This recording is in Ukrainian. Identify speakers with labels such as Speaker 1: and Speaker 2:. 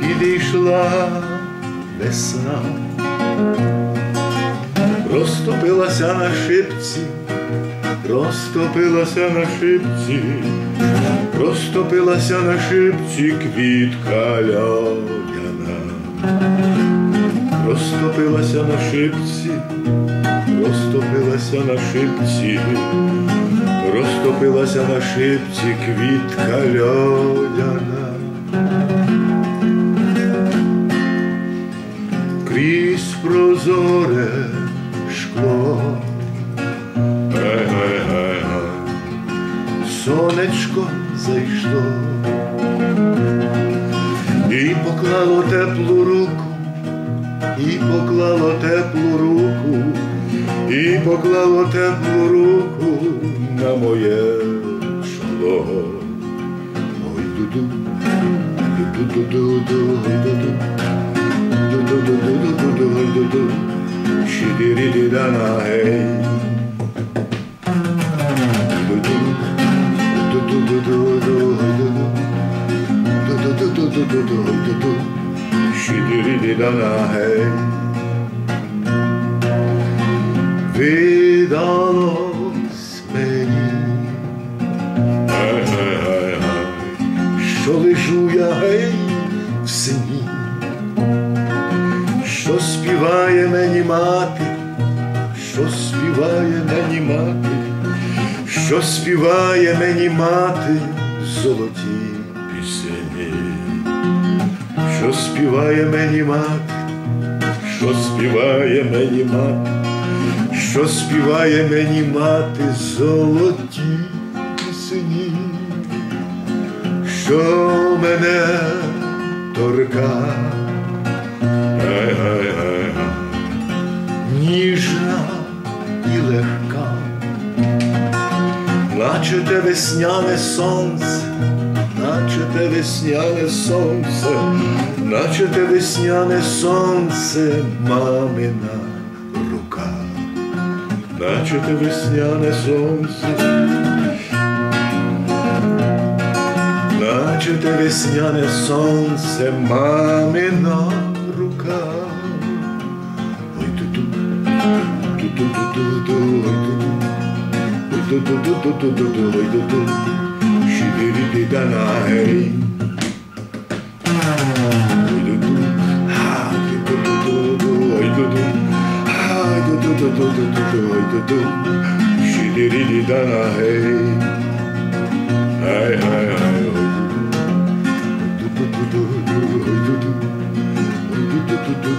Speaker 1: підійшла весна, розтопилася на шипці, розтопилася на шипці, розтопилася на шипці квітка льодяна, розтопилася на шипці, розтопилася на шипці, розтопилася на шипці квітка льодяна. Крізь прозоре шкло. Сонечко зайшло і поклало теплу руку, і поклало теплу руку, і поклало теплу руку na moje szło. Oj, dudu, dudu, dudu, dudu, dudu, dudu, dudu, dudu, dudu, sidiridana, hej. Dudu, dudu, dudu, dudu, dudu, dudu, dudu, dudu, dudu, sidiridana, hej. Vidalo, лежу я гей в сні, що співає мені мати, що співає мені мати, що співає мені мати золоті пісені, що співає мені мати, що співає мені мати, що співає мені мати золоті пісені, що мене торка. Ніжна і легка, наче те весняне сонце, наче те весняне сонце, наче те весняне сонце, мамина рука, наче те весняне сонце. Наче те весняне сонце, мамина рука. Ой, ду-ду, ду-ду-ду-ду-ду, ой, ду-ду. Ой, ду-ду-ду-ду-ду-ду, ой, ду-ду. Ші-ді-ді-ді-да-на, гей. Ой,